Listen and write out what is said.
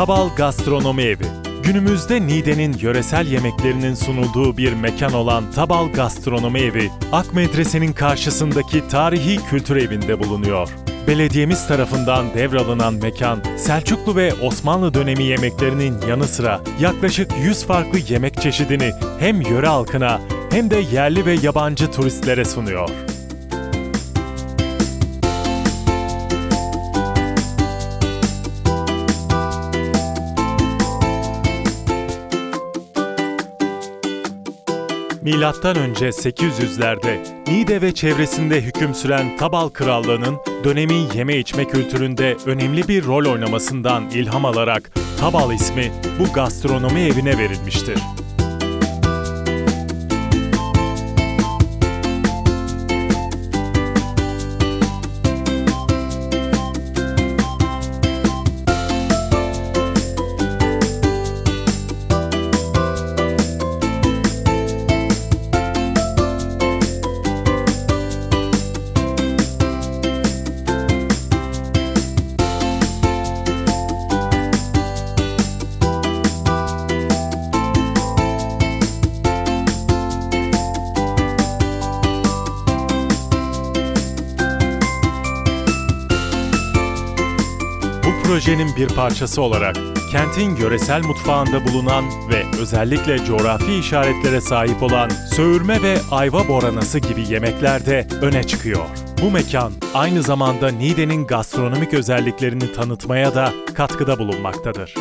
Tabal Gastronomi Evi. Günümüzde Niğde'nin yöresel yemeklerinin sunulduğu bir mekan olan Tabal Gastronomi Evi, Ak Medrese'nin karşısındaki tarihi kültür evinde bulunuyor. Belediyemiz tarafından devralınan mekan, Selçuklu ve Osmanlı dönemi yemeklerinin yanı sıra yaklaşık 100 farklı yemek çeşidini hem yöre halkına hem de yerli ve yabancı turistlere sunuyor. Milattan önce 800'lerde Niğde ve çevresinde hüküm süren Tabal Krallığı'nın dönemin yeme içme kültüründe önemli bir rol oynamasından ilham alarak Tabal ismi bu gastronomi evine verilmiştir. Bu projenin bir parçası olarak kentin yöresel mutfağında bulunan ve özellikle coğrafi işaretlere sahip olan söğürme ve ayva boranası gibi yemekler de öne çıkıyor. Bu mekan aynı zamanda Niğde'nin gastronomik özelliklerini tanıtmaya da katkıda bulunmaktadır.